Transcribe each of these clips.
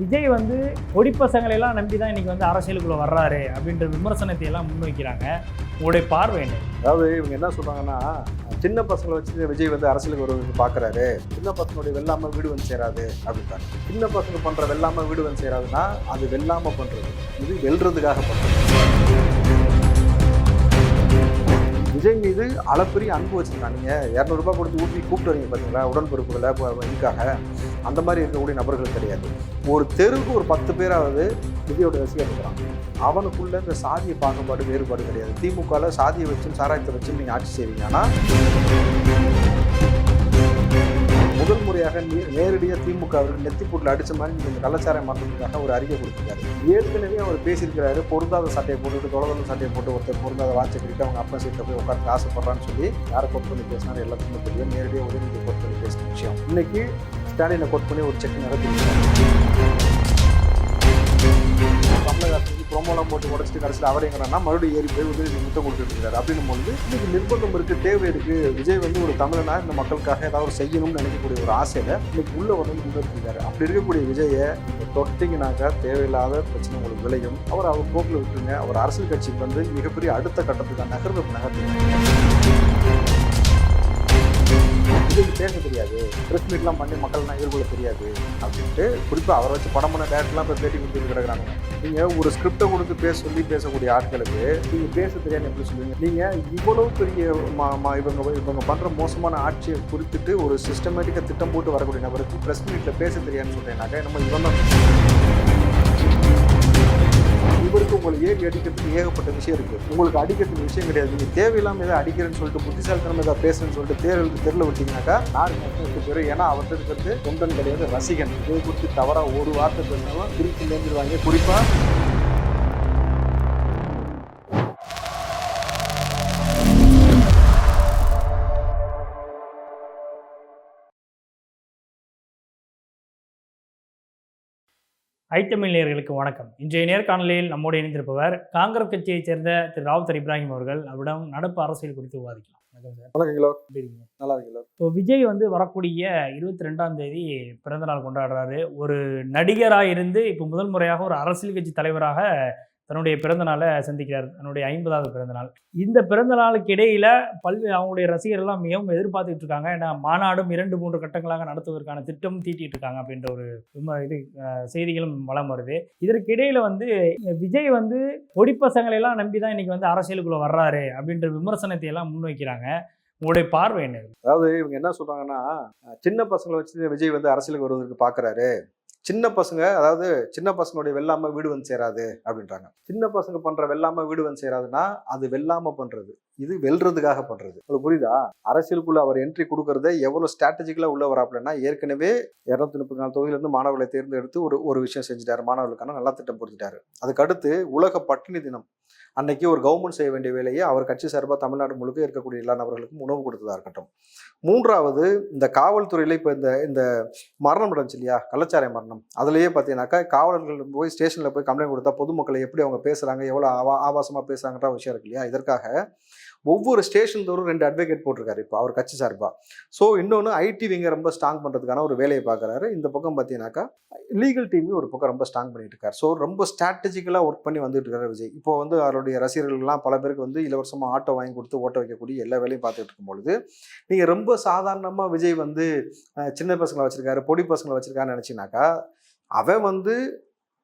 விஜய் வந்து ஒடிப்பசங்களை எல்லாம் நம்பி தான் இன்னைக்கு வந்து அரசியலுக்குள்ளே வர்றாரு அப்படின்ற விமர்சனத்தை எல்லாம் முன்வைக்கிறாங்க. உங்களுடைய பார்வை என்ன? அதாவது இவங்க என்ன சொல்கிறாங்கன்னா சின்ன பசங்களை வச்சு விஜய் வந்து அரசியலுக்கு வருவதற்கு பார்க்குறாரு. சின்ன பசங்களுடைய வெள்ளாமை வீடு வந்து சேராது அப்படின்றாங்க சின்ன பசங்க பண்ணுற வெள்ளாமை வீடு வந்து சேராதுன்னா அது வெள்ளாமல் பண்ணுறது இது வெல்றதுக்காக பண்றது. விஜய் மீது அளப்பரிய அன்பு வச்சுருக்காங்க. நீங்கள் இரநூறுபா கொடுத்து ஊட்டி கூப்பிட்டு வரீங்க பார்த்தீங்களா உடன்பிறப்புகளை இதுக்காக. அந்த மாதிரி இருக்கக்கூடிய நபர்கள் கிடையாது. ஒரு தெருவுக்கு ஒரு பத்து பேராவது விஜயோட ரசிகர் இருக்கிறான் அவனுக்குள்ள இந்த சாதிய பாகுபாடு வேறுபாடு கிடையாது. திமுகவில் சாதியை வச்சும் சாராயத்தை வச்சும் நீங்கள் ஆட்சி செய்வீங்க. ஆனால் முதல் முறையாக நேரடியாக திமுக அவர்கள் நெத்திப்பூட்டில் அடிச்ச மாதிரி நீங்கள் இந்த கள்ளச்சாராயம் மாற்றத்துக்காக ஒரு அறிக்கை கொடுத்துருக்காரு. ஏற்கனவே அவர் பேசியிருக்கிறாரு பொருந்தாத சட்டையை போட்டுட்டு தொலைதொலை சட்டையை போட்டு ஒருத்தர் பொருந்தாத வாட்சை கட்டிட்டு அவங்க அப்பா சீட்டில் போய் உட்காந்து ஆசைப்படுறான்னு சொல்லி யாரை கோட் பண்ணி பேசினாரு எல்லாத்துக்குமே தெரியும். நேரடியாக உதயநிதி கோட் பண்ணி பேசின விஷயம். இன்னைக்கு ஸ்டாலினை கோட் பண்ணி ஒரு செக் நடத்திருக்காரு கமலஹாசனுக்கு ப்ரோமோலாம் போட்டு உடச்சிட்டு கடைசியில் அவர் எங்கன்னா மறுபடியும் ஏறி போய் உதவி முத்தம் கொடுத்துட்டு இருக்காரு. அப்படின்னு போது இன்னைக்கு நிர்பந்தம் இருக்கு தேவை இருக்கு. விஜய் வந்து ஒரு தமிழனா இந்த மக்களுக்காக ஏதாவது ஒரு செய்யணும்னு நினைக்கக்கூடிய ஒரு ஆசையில இன்னைக்கு உள்ள வந்து முன்னெடுத்திருக்காரு அப்படி இருக்கக்கூடிய விஜயை தொட்டிங்கனாக்கா தேவையில்லாத பிரச்சனை உங்களுக்கு விளையும். அவர் அவர் போக்கில் விட்டுருங்க. அவர் அரசியல் கட்சிக்கு வந்து மிகப்பெரிய அடுத்த கட்டத்துக்கு நகர்ந்து நகர்ந்து விஜய்க்கு பேச தெரியாது. ப்ரெஸ் மீட்லாம் பண்ணி மக்கள்லாம் எதிர்கொள்ள தெரியாது அப்படின்ட்டு குறிப்பாக அவரை வச்சு படம் பண்ண டேரக்டர்லாம் இப்போ பேட்டி கொடுத்து கிடக்குறாங்க நீங்கள் ஒரு ஸ்கிரிப்டை கொடுத்து பேச சொல்லி பேசக்கூடிய ஆட்களுக்கு நீங்கள் பேச தெரியாது எப்படி சொல்லுவீங்க நீங்கள் இவ்வளவு பெரிய மா- மா- இவங்க இவங்க பண்ணுற மோசமான ஆட்சியை குறித்துட்டு ஒரு சிஸ்டமேட்டிக்காக திட்டம் போட்டு வரக்கூடிய நபருக்கு ப்ரெஸ் மீட்டில் பேச தெரியாதுன்னு சொல்கிறேனாக்கா நம்ம இவன் தான் இவருக்கு ஏறி அடிக்கிறதுக்கு ஏகப்பட்ட விஷயம் இருக்குது உங்களுக்கு அடிக்கிறதுக்கு விஷயம் கிடையாது. நீங்கள் தேவையில்லாம ஏதாவது அடிக்கிறேன்னு சொல்லிட்டு புத்திசாலித்தனம் ஏதாவது பேசுறேன்னு சொல்லிட்டு தேர்தல் தெருவில் விட்டீங்கன்னாக்கா நாலு மாசம் எட்டு பேர் ஏன்னா அவர்கிட்ட இருக்கிறது தொண்டன் கிடையாது. ரசிகன். இதை குறித்து தவறாக ஒரு வார்த்தை பேசினாலும் திருப்பி நேர்ந்துருவாங்க குறிப்பாக ஐத்தமிழ் நேயர்களுக்கு வணக்கம். இன்றைய நேர்காணலில் நம்மோடு இணைந்திருப்பவர் காங்கிரஸ் கட்சியைச் சேர்ந்த திரு ராவுத்தர் இப்ராஹிம் அவர்கள். அவரிடம் நடப்பு அரசியல் குறித்து விவாதிக்கலாம். வணக்கம் நல்லா இருக்கீங்களோ? இப்போ விஜய் வந்து வரக்கூடிய இருபத்தி ரெண்டாம் தேதி பிறந்தநாள் கொண்டாடுறாரு. ஒரு நடிகராக இருந்து இப்போ முதல் முறையாக ஒரு அரசியல் கட்சி தலைவராக தன்னுடைய பிறந்தநாளை சந்திக்கிறார். தன்னுடைய ஐம்பதாவது பிறந்தநாள் இந்த பிறந்த நாளுக்கு இடையில பல்வேறு அவங்களுடைய ரசிகர்கள்லாம் மிகவும் எதிர்பார்த்துட்டு இருக்காங்க. ஏன்னா மாநாடும் இரண்டு மூன்று கட்டங்களாக நடத்துவதற்கான திட்டம் தீட்டிட்டு இருக்காங்க அப்படின்ற ஒரு இது செய்திகளும் வளம் வருது. இதற்கு இடையில வந்து விஜய் வந்து ஒடிப்பசங்களை எல்லாம் நம்பி தான் இன்னைக்கு வந்து அரசியலுக்குள்ள வர்றாரு அப்படின்ற விமர்சனத்தை எல்லாம் முன்வைக்கிறாங்க. உங்களுடைய பார்வை என்ன? அதாவது இவங்க என்ன சொல்றாங்கன்னா சின்ன பசங்களை வச்சு விஜய் வந்து அரசியலுக்கு வருவதற்கு பார்க்குறாரு சின்ன பசங்க அதாவது சின்ன பசங்களுடைய வெள்ளாமை வீடு வந்து சேராது அப்படின்றாங்க. சின்ன பசங்க பண்ணுற வெள்ளாமை வீடு வந்து சேராதுன்னா அது வெள்ளாமை பண்ணுறது இது வெல்றதுக்காக பண்றது. உங்களுக்கு புரியுதா? அரசியலுக்குள்ள அவர் என்ட்ரி கொடுக்கறத எவ்வளவு ஸ்ட்ராட்டஜிக்கலா உள்ள வராப்லன்னா ஏற்கனவே இருநூத்தி முப்பத்தி நாலு தொகுதியில இருந்து மாணவர்களை தேர்ந்தெடுத்து ஒரு ஒரு விஷயம் செஞ்சுட்டாரு. மாணவர்களுக்கான நல்ல திட்டம் பொறுத்துட்டாரு அதுக்கு அடுத்து உலக பட்டினி தினம். அன்னைக்கு ஒரு கவர்மெண்ட் செய்ய வேண்டிய வேலையை அவர் கட்சி சார்பாக தமிழ்நாடு முழுக்க இருக்கக்கூடிய எல்லா நபர்களுக்கும் உணவு கொடுத்ததா இருக்கட்டும். மூன்றாவது இந்த காவல்துறையில் இப்போ இந்த இந்த மரணம் நடந்துச்சு இல்லையா? கள்ளச்சாரை மரணம். அதுலேயே பார்த்தீங்கன்னாக்கா காவலர்கள் போய் ஸ்டேஷனில் போய் கம்ப்ளைண்ட் கொடுத்தா பொதுமக்களை எப்படி அவங்க பேசுகிறாங்க எவ்வளோ ஆவா ஆபாசமாக பேசுகிறாங்கன்ற விஷயம் இருக்கு இல்லையா? இதற்காக ஒவ்வொரு ஸ்டேஷன் தோறும் ரெண்டு அட்வொகேட் போட்டிருக்காரு. இப்போ அவர் கட்சி சார்பா. ஸோ இன்னொன்று ஐடி விங்க ரொம்ப ஸ்ட்ராங் பண்ணுறதுக்கான ஒரு வேலையை பார்க்குறாரு. இந்த பக்கம் பார்த்தீங்கன்னாக்கா லீகல் டீமையும் ஒரு பக்கம் ரொம்ப ஸ்ட்ராங் பண்ணிட்டு இருக்காரு. ஸோ ரொம்ப ஸ்ட்ராட்டஜிக்கலாக ஒர்க் பண்ணி வந்துட்டு இருக்காரு விஜய். இப்போ வந்து அவருடைய ரசிகர்கள்லாம் பல பேருக்கு வந்து இலவசமாக ஆட்டோ வாங்கி கொடுத்து ஓட்ட வைக்கக்கூடிய எல்லா வேலையும் பார்த்துட்டு இருக்கும் பொழுது நீங்கள் ரொம்ப சாதாரணமாக விஜய் வந்து சின்ன பசங்களை வச்சிருக்காரு பொடி பசங்களை வச்சிருக்காருன்னு நினச்சினாக்கா அவன் வந்து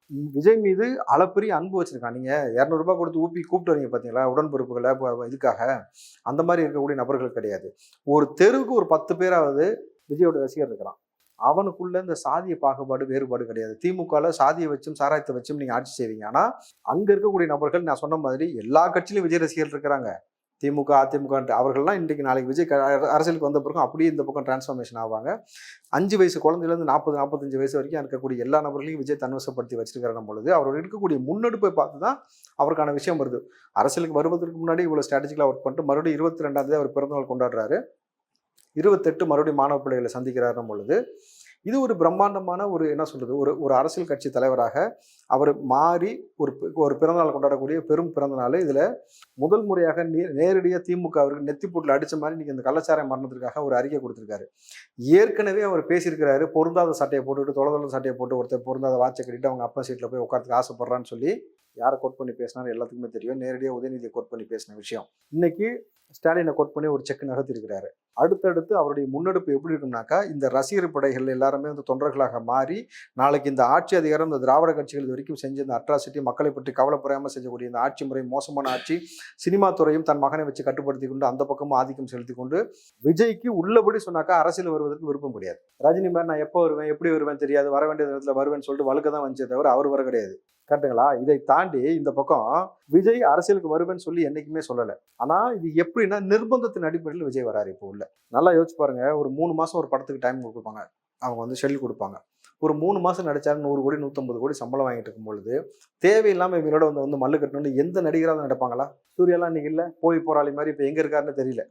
விஜய் மீது அளப்பரிய அன்பு வச்சிருக்கான். நீங்கள் இரநூறுபா கொடுத்து ஊப்பி கூப்பிட்டு வரீங்க பார்த்தீங்களா உடன்பிறப்புகளை ப- இதுக்காக. அந்த மாதிரி இருக்கக்கூடிய நபர்கள் கிடையாது. ஒரு தெருவுக்கு ஒரு பத்து பேராவது விஜயோட ரசிகர் இருக்கிறான். அவனுக்குள்ள இந்த சாதிய பாகுபாடு வேறுபாடு கிடையாது. திமுகவில் சாதியை வச்சும் சாராயத்தை வச்சும் நீங்கள் ஆட்சி செய்வீங்க. ஆனால் அங்கே இருக்கக்கூடிய நபர்கள் நான் சொன்ன மாதிரி எல்லா கட்சியிலும் விஜய் ரசிகர்கள் இருக்கிறாங்க. திமுக அதிமுக அவர்கள்லாம் இன்றைக்கு நாளைக்கு விஜய் அரசியலுக்கு வந்த பிறகு அப்படியே இந்த பக்கம் டிரான்ஸ்ஃபார்மேஷன் ஆவாங்க. அஞ்சு வயசு குழந்தையிலேருந்து நாற்பது நாற்பத்தஞ்சு வயசு வரைக்கும் இருக்கக்கூடிய எல்லா நபர்களையும் விஜய் தன்வசப்படுத்தி வச்சிருக்கிற பொழுது. அவர் இருக்கக்கூடிய முன்னெடுப்பை பார்த்து தான் அவருக்கான விஷயம் வருது. அரசியலுக்கு வருவதற்கு முன்னாடி இவ்வளோ ஸ்ட்ராட்டஜிக்கலாக ஒர்க் பண்ணிட்டு மறுபடியும் இருபத்தி ரெண்டாந்தேதி அவர் பிறந்தநாள் கொண்டாடுறாரு. இருபத்தெட்டு மறுபடியும் மாணவ பிள்ளைகளை சந்திக்கிறாருன்னும் பொழுது. இது ஒரு பிரம்மாண்டமான ஒரு என்ன சொல்றது ஒரு ஒரு அரசியல் கட்சி தலைவராக அவர் மாறி ஒரு ஒரு பிறந்தநாள் கொண்டாடக்கூடிய பெரும் பிறந்தநாள் இதில் முதல் முறையாக நே- நேரடியாக திமுக அவருக்கு நெத்திப்பூட்டில் அடித்த மாதிரி இன்றைக்கி இந்த கள்ளச்சாராய மரணத்திற்காக ஒரு அறிக்கை கொடுத்துருக்காரு. ஏற்கனவே அவர் பேசியிருக்கிறாரு பொருந்தாத சட்டையை போட்டுவிட்டு தொலை தொலை சட்டையை போட்டு ஒருத்தர் பொருந்தாத வாட்சை கட்டிட்டு அவங்க அப்பா சீட்டில் போய் உட்காரத்துக்கு ஆசைப்படுறான்னு சொல்லி யாரை கோட் பண்ணி பேசினாரு எல்லாத்துக்குமே தெரியும். நேரடியாக உதயநிதியை கோட் பண்ணி பேசின விஷயம். இன்னைக்கு ஸ்டாலினை கோட் பண்ணி ஒரு செக் நகர்த்திருக்கிறாரு அடுத்தடுத்து அவருடைய முன்னெடுப்பு எப்படி இருக்கும்னாக்கா இந்த ரசிகர் படைகள் எல்லாருமே வந்து தொண்டர்களாக மாறி நாளைக்கு இந்த ஆட்சி அதிகாரம் இந்த திராவிட கட்சிகள் வரைக்கும் செஞ்ச இந்த அட்ராசிட்டி மக்களை பற்றி கவலைப்படாமல் செஞ்சக்கூடிய இந்த ஆட்சி முறை மோசமான ஆட்சி சினிமா துறையும் தன் மகனை வச்சு கட்டுப்படுத்தி கொண்டு அந்த பக்கமும் ஆதிக்கம் செலுத்தி கொண்டு விஜய்க்கு உள்ளபடி சொன்னாக்கா அரசியல் வருவதற்கு விருப்பம் கிடையாது. ரஜினி மாதிரி நான் எப்போ வருவேன் எப்படி வருவேன் தெரியாது வர வேண்டிய நேரத்தில் வருவேன்னு சொல்லிட்டு வழுக்க தான் வந்துச்சே தவிர அவர் வர கிடையாது. கரெக்டுங்களா இதை தாண்டி இந்த பக்கம் விஜய் அரசியலுக்கு வருவேன்னு சொல்லி என்றைக்குமே சொல்லலை. ஆனால் இது எப்படின்னா நிர்பந்தத்தின் அடிப்படையில் விஜய் வராரு இப்போ உள்ள. நல்லா யோசிச்சு பாருங்க ஒரு மூணு மாதம் ஒரு படத்துக்கு டைம் கொடுப்பாங்க. அவங்க வந்து ஷெல் கொடுப்பாங்க. ஒரு மூணு மாதம் நடித்தாரு நூறு கோடி நூற்றம்பது கோடி சம்பளம் வாங்கிட்டு இருக்கும் பொழுது தேவையில்லாமல் இவங்களோட வந்து வந்து மல்லு கட்டணும்னு எந்த நடிகராக நடப்பாங்களா? சூர்யாலாம் இன்னைக்கு இல்லை போலி போராளி மாதிரி இப்போ எங்கே இருக்காருன்னு தெரியல.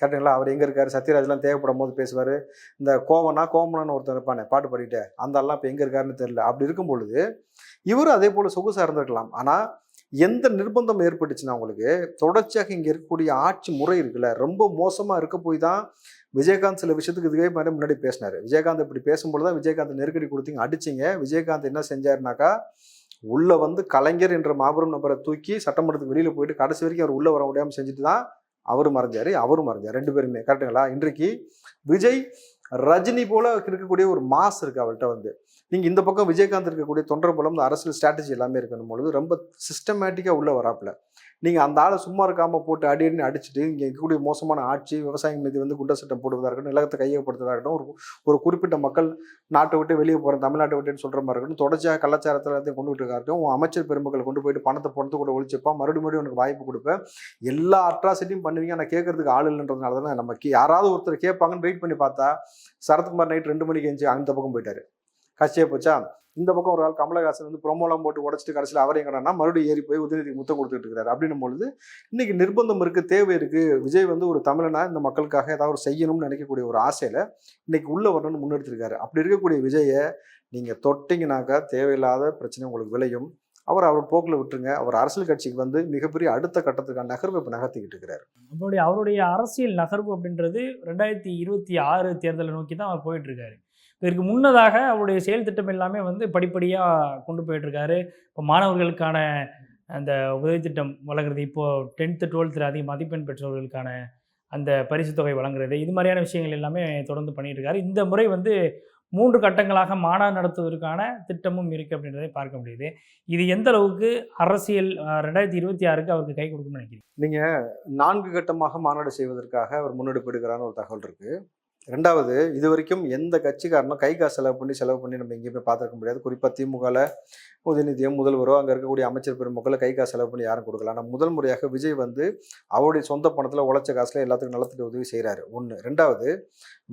கரெக்டுங்களா? அவர் எங்கே இருக்கார்? சத்யராஜ்லாம் தேவைப்படும் போது பேசுவார். இந்த கோவனா கோமனான்னு ஒருத்தர் இருப்பானே பாட்டு பாடிட்டு அந்த ஆள்லாம் இப்போ எங்கே இருக்காருன்னு தெரியல. அப்படி இருக்கும் பொழுது இவரும் அதே போல் சொகுசாக இருந்திருக்கலாம். ஆனால் எந்த நிர்பந்தம் ஏற்பட்டுச்சுன்னா உங்களுக்கு தொடர்ச்சியாக இங்கே இருக்கக்கூடிய ஆட்சி முறை இருக்குல்ல ரொம்ப மோசமாக இருக்க போய் தான் விஜயகாந்த் சில விஷயத்துக்கு இதுவே மாதிரி முன்னாடி பேசினார். விஜயகாந்த் இப்படி பேசும்போது தான் விஜயகாந்த் நெருக்கடி கொடுத்தீங்க அடிச்சிங்க. விஜயகாந்த் என்ன செஞ்சாருனாக்கா உள்ளே வந்து கலைஞர் என்ற மாபெரும் நபரை தூக்கி சட்டமன்றத்துக்கு வெளியில் போயிட்டு கடைசி வரைக்கும் அவர் உள்ளே வர முடியாமல் செஞ்சுட்டு தான் அவர் மறைஞ்சார் அவரும் மறைஞ்சார் ரெண்டு பேருமே. கரெக்டுங்களா இன்றைக்கு விஜய் ரஜினி போல இருக்கக்கூடிய ஒரு மாஸ் இருக்கு அவள்கிட்ட வந்து. நீங்கள் இந்த பக்கம் விஜயகாந்த் இருக்கக்கூடிய தொண்டர் பலம் இந்த அரசியல் ஸ்ட்ராட்டஜி எல்லாமே இருக்கணும் பொழுது ரொம்ப சிஸ்டமேட்டிக்காக உள்ளே வராப்புல. நீங்கள் அந்த ஆளை சும்மா இருக்காமல் போட்டு அடி அடின்னு அடிச்சுட்டு இங்கே இருக்கக்கூடிய மோசமான ஆட்சி விவசாயம் மீது வந்து குண்ட சட்டம் போடுவதாக இருக்கட்டும் நிலத்தை கையகப்படுத்துவதாக இருக்கட்டும் ஒரு ஒரு குறிப்பிட்ட மக்கள் நாட்டை விட்டு வெளியே போகிறேன் தமிழ்நாட்டை விட்டுன்னு சொல்கிற மாதிரி இருக்கட்டும் தொடர்ச்சியாக கலாச்சாரத்தில் எல்லாத்தையும் கொண்டு விட்டு இருக்கட்டும் உன் அமைச்சர் பெருமக்களை கொண்டு போயிட்டு பணத்தை பணத்தை கூட ஒழிச்சுப்பா மறுபடியும் மறுபடியும் உனக்கு வாய்ப்பு கொடுப்பேன் எல்லா அட்ராசிட்டியும் பண்ணுவீங்க நான் கேட்கறதுக்கு ஆள் இல்லைன்றதுனால தான் நம்ம யாராவது ஒருத்தர் கேட்பாங்கன்னு வெயிட் பண்ணி பார்த்தா சரத்குமார் நைட் ரெண்டு மணிக்கு எஞ்சி அந்த பக்கம் போயிட்டாரு. கட்சியே போச்சா? இந்த பக்கம் ஒரு ஆள் கமலஹாசன் வந்து ப்ரொமோலாம் போட்டு உடச்சிட்டு கடைசியில் அவர் கடனா மறுபடியும் ஏறி போய் உதயநிதிக்கு முத்தம் கொடுத்துட்டு இருக்காரு. அப்படின்னும் பொழுது இன்னைக்கு நிர்பந்தம் இருக்கு தேவை இருக்கு. விஜய் வந்து ஒரு தமிழனா இந்த மக்களுக்காக ஏதாவது ஒரு செய்யணும்னு நினைக்கக்கூடிய ஒரு ஆசையில இன்னைக்கு உள்ள வரணும்னு முன்னெடுத்திருக்காரு. அப்படி இருக்கக்கூடிய விஜயை நீங்க தொட்டிங்கனாக்கா தேவையில்லாத பிரச்சனை உங்களுக்கு விளையும். அவர் அவர் போக்கில் விட்டுருங்க. அவர் அரசியல் கட்சிக்கு வந்து மிகப்பெரிய அடுத்த கட்டத்துக்கான நகர்வு இப்போ நகர்த்திக்கிட்டு இருக்கிறாரு அவருடைய அவருடைய அரசியல் நகர்வு அப்படின்றது ரெண்டாயிரத்தி இருபத்தி ஆறு தேர்தலை நோக்கி தான் அவர் போயிட்டு இருக்காரு. இதற்கு முன்னதாக அவருடைய செயல் திட்டம் எல்லாமே வந்து படிப்படியாக கொண்டு போயிட்டுருக்காரு. இப்போ மாணவர்களுக்கான அந்த உதவி திட்டம் வழங்குறது இப்போது டென்த்து டுவெல்த்தில் அதிக மதிப்பெண் பெற்றவர்களுக்கான அந்த பரிசு தொகை வழங்குறது இது மாதிரியான விஷயங்கள் எல்லாமே தொடர்ந்து பண்ணிட்டு இந்த முறை வந்து மூன்று கட்டங்களாக மாநாடு நடத்துவதற்கான திட்டமும் இருக்குது அப்படின்றதை பார்க்க முடியுது. இது எந்த அளவுக்கு அரசியல் ரெண்டாயிரத்தி இருபத்தி ஆறுக்கு அவருக்கு கை கொடுக்கும்னு நினைக்கிறீங்க? நான்கு கட்டமாக மாநாடு செய்வதற்காக அவர் முன்னெடுப்பு எடுக்கிறான்னு ஒரு தகவல் இருக்குது ரெண்டாவது இது வரைக்கும் எந்த கட்சிக்காரனும் கை காசு செலவு பண்ணி செலவு பண்ணி நம்ம எங்கேயுமே பார்த்துருக்க முடியாது. குறிப்பாக திமுகவில் உதயநிதியம் முதல்வரோ அங்கே இருக்கக்கூடிய அமைச்சர் பெருமக்களை கை காசு செலவு பண்ணி யாரும் கொடுக்கல. ஆனால் முதல் முறையாக விஜய் வந்து அவருடைய சொந்த பணத்தில் உழைச்ச காசுல எல்லாத்துக்கும் நலத்துக்கு உதவி செய்கிறாரு ஒன்று ரெண்டாவது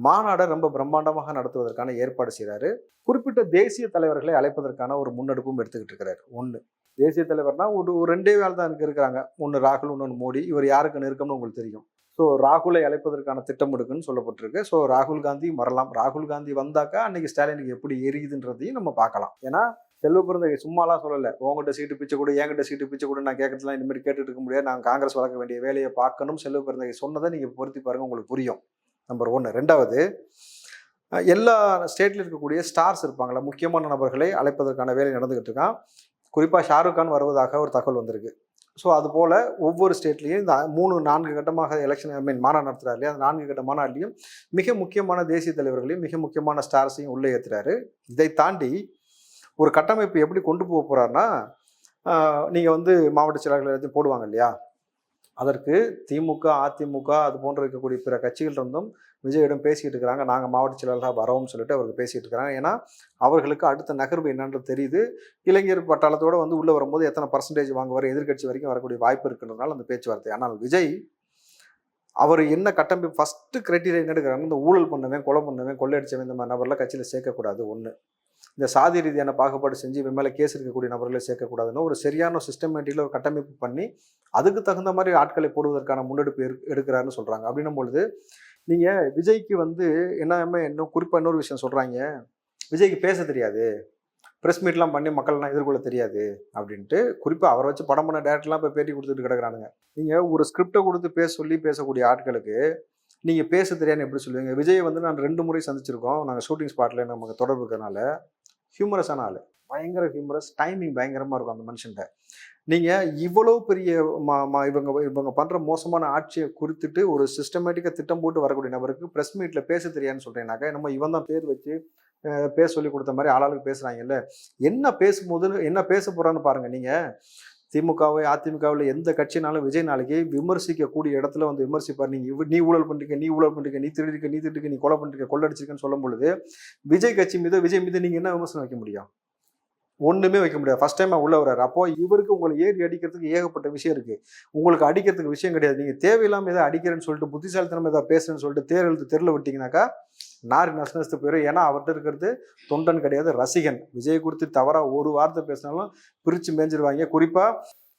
மாநாடை ரொம்ப பிரம்மாண்டமாக நடத்துவதற்கான ஏற்பாடு செய்கிறாரு குறிப்பிட்ட தேசிய தலைவர்களை அழைப்பதற்கான ஒரு முன்னெடுப்பும் எடுத்துக்கிட்டு இருக்கிறாரு ஒன்று தேசிய தலைவர்னா ஒரு ஒரு ரெண்டே வேலை தான் இருக்கிறாங்க. ஒன்று ராகுல் இன்னொன்று மோடி. இவர் யாருக்கு நெருக்கம்னு உங்களுக்கு தெரியும். ஸோ ராகுலை அழைப்பதற்கான திட்டம் எடுக்குன்னு சொல்லப்பட்டிருக்கு. ஸோ ராகுல் காந்தி வரலாம். ராகுல் காந்தி வந்தாக்கா அன்னைக்கு ஸ்டாலினுக்கு எப்படி எரியுதுன்றதையும் நம்ம பார்க்கலாம். ஏன்னா செல்வ பிறந்தகை சும்மாலாம் சொல்லலை. உங்கள்கிட்ட சீட்டு பிச்சை கூட என்கிட்ட சீட்டு பிச்சை கூட நான் கேட்கறதுலாம் இனிமேல் கேட்டுட்டு இருக்க முடியாது. நான் காங்கிரஸ் வளர்க்க வேண்டிய வேலையை பார்க்கணும். செல்வ பிறந்தகை சொன்னதை நீங்கள் பொருத்தி பாருங்க உங்களுக்கு புரியும். நம்பர் ஒன்று ரெண்டாவது எல்லா ஸ்டேட்டில் இருக்கக்கூடிய ஸ்டார்ஸ் இருப்பாங்களா முக்கியமான நபர்களை அழைப்பதற்கான வேலை நடந்துகிட்டு இருக்கான். குறிப்பாக ஷாருக் கான் வருவதாக ஒரு தகவல் வந்திருக்கு. ஸோ அது போல் ஒவ்வொரு ஸ்டேட்லேயும் இந்த மூணு நான்கு கட்டமாக எலெக்ஷன் ஐ மீன் மாநாடு நடத்துறாரு இல்லையா? அந்த நான்கு கட்ட மாநாட்டிலையும் மிக முக்கியமான தேசிய தலைவர்களையும் மிக முக்கியமான ஸ்டார்ஸையும் உள்ளே ஏற்றுறாரு இதை தாண்டி ஒரு கட்டமைப்பு எப்படி கொண்டு போக போகிறாருன்னா நீங்கள் வந்து மாவட்ட செயலாளர்கள் எல்லாத்தையும் போடுவாங்க இல்லையா? அதற்கு திமுக அதிமுக அது போன்ற இருக்கக்கூடிய பிற கட்சிகள் இருந்தும் விஜயிடம் பேசிக்கிட்டு இருக்கிறாங்க. நாங்கள் மாவட்ட செயலாளராக வரோம்னு சொல்லிட்டு அவருக்கு பேசிகிட்டு இருக்கிறாங்க. ஏன்னா அவர்களுக்கு அடுத்த நகர்வு என்னன்றது தெரியுது. இளைஞர் பட்டாளத்தோடு வந்து உள்ளே வரும்போது எத்தனை பர்சன்டேஜ் வாங்குவார் எதிர்க்கட்சி வரைக்கும் வரக்கூடிய வாய்ப்பு இருக்குன்றதுனால அந்த பேச்சுவார்த்தை. ஆனால் விஜய் அவர் என்ன கட்டமைப்பு ஃபஸ்ட்டு கிரைட்டீரியா என்ன எடுக்கிறாங்க இந்த ஊழல் பண்ணவன் கொலை பண்ணவன் கொள்ளையடிச்சவன் இந்த மாதிரி நபர்லாம் கட்சியில் சேர்க்கக்கூடாது ஒன்று இந்த சாதி ரீதியான பாகுபாடு செஞ்சு இவன் மேலே கேஸ் இருக்கக்கூடிய நபர்களை சேர்க்கக்கூடாதுன்னு ஒரு சரியான சிஸ்டமேட்டிக்கில் ஒரு கட்டமைப்பு பண்ணி அதுக்கு தகுந்த மாதிரி ஆட்களை போடுவதற்கான முன்னெடுப்பு எடுக்கிறாருன்னு சொல்கிறாங்க அப்படின்னும் பொழுது நீங்கள் விஜய்க்கு வந்து என்ன இன்னும் குறிப்பாக இன்னொரு விஷயம் சொல்கிறாங்க விஜய்க்கு பேச தெரியாது. ப்ரெஸ் மீட்லாம் பண்ணி மக்கள்லாம் எதிர்கொள்ள தெரியாது அப்படின்ட்டு குறிப்பாக அவரை வச்சு படம் பண்ண டேரக்டர்லாம் இப்போ பேட்டி கொடுத்துட்டு கிடக்குறானுங்க. நீங்கள் ஒரு ஸ்கிரிப்டை கொடுத்து பேச சொல்லி பேசக்கூடிய ஆட்களுக்கு நீங்கள் பேச தெரியாதுன்னு எப்படி சொல்லுவீங்க? விஜய் வந்து நான் ரெண்டு முறை சந்திச்சிருக்கோம். நாங்கள் ஷூட்டிங் ஸ்பாட்டில் நமக்கு தொடர்பு இருக்கிறனால ஹியூமரஸான ஆள். பயங்கர ஹியூமரஸ் டைமிங் பயங்கரமாக இருக்கும் அந்த மனுஷன்கிட்ட நீங்கள் இவ்வளோ பெரிய இவங்க இவங்க பண்ணுற மோசமான ஆட்சியை குறித்துட்டு ஒரு சிஸ்டமேட்டிக்காக திட்டம் போட்டு வரக்கூடிய நபருக்கு ப்ரெஸ் மீட்டில் பேச தெரியாதுன்னு சொல்கிறீங்கனாக்கா நம்ம இவன் தான் பேர் வச்சு பேச சொல்லி கொடுத்த மாதிரி ஆளாளுக்கு பேசுகிறாங்கல்ல என்ன பேசும்போது என்ன பேச போகிறான்னு பாருங்கள் நீங்கள் திமுகவை அதிமுகவில் எந்த கட்சினாலும் விஜய் நாளைக்கு விமர்சிக்கக்கூடிய இடத்துல வந்து விமர்சிப்பார். நீங்கள் இவ் நீ ஊழல் பண்ணிருக்க நீ ஊழல் பண்ணிருக்க நீ திருடிருக்க நீ திருடிருக்க நீ கொலை பண்ணிருக்க கொள்ளடிச்சிருக்கன்னு சொல்லும் பொழுது விஜய் கட்சி மீது விஜய் மீது நீங்கள் என்ன விமர்சனம் வைக்க முடியும்? ஒன்றுமே வைக்க முடியாது. ஃபர்ஸ்ட் டைம் உள்ளே வர்றாரு. அப்போ இவருக்கு உங்களை ஏறி அடிக்கிறதுக்கு ஏகப்பட்ட விஷயம் இருக்குது உங்களுக்கு அடிக்கிறதுக்கு விஷயம் கிடையாது. நீங்கள் தேவையில்லாமல் எதாவது அடிக்கிறேன்னு சொல்லிட்டு புத்திசாலித்தனம் ஏதாவது பேசுறேன்னு சொல்லிட்டு தேர் எழுத்து தெருல விட்டிங்கனாக்கா நாரி நசனஸ்து போயிடும் ஏன்னா அவர்கிட்ட இருக்கிறது தொண்டன் கிடையாது ரசிகன். விஜய் குறித்து தவறாக ஒரு வார்த்தை பேசினாலும் பிரித்து மேஞ்சிருவாங்க. குறிப்பாக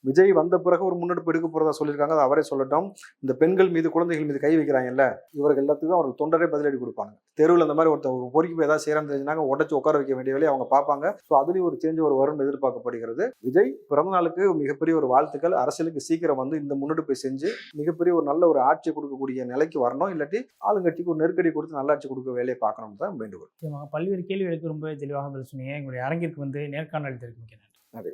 விஜய் வந்த பிறகு ஒரு முன்னெடுப்பு எடுக்க போறதா சொல்லியிருக்காங்க. அது அவரே சொல்லட்டும். இந்த பெண்கள் மீது குழந்தைகள் மீது கை வைக்கிறாங்கல்ல இவர்கள் எல்லாத்துக்கும் அவர்கள் தொண்டரே பதிலடி கொடுப்பாங்க. தெருவில் அந்த மாதிரி ஒருத்தர் ஒரு பொறுக்கி போய் ஏதாவது செய்யறான்னு தெரிஞ்சுனாங்க உடச்சு உட்கார வைக்க வேண்டிய வேலையை அவங்க பார்ப்பாங்க. ஸோ அதுலேயும் ஒரு சேஞ்ச் ஒரு வரும்னு எதிர்பார்க்கப்படுகிறது. விஜய் பிறந்த நாளுக்கு மிகப்பெரிய ஒரு வாழ்த்துக்கள். அரசியலுக்கு சீக்கிரம் வந்து இந்த முன்னெடுப்பை செஞ்சு மிகப்பெரிய ஒரு நல்ல ஒரு ஆட்சி கொடுக்கக்கூடிய நிலைக்கு வரணும். இல்லாட்டி ஆளுங்கட்சிக்கு ஒரு நெருக்கடி கொடுத்து நல்லாட்சி கொடுக்க வேலையை பார்க்கணும் தான் வேண்டுகோள். பல்வேறு கேள்விகளுக்கு ரொம்பவே தெளிவாக சொன்னீங்க. எங்களுடைய அரங்கிற்கு வந்து நேர்காணல் தெரிவிக்க நன்றி.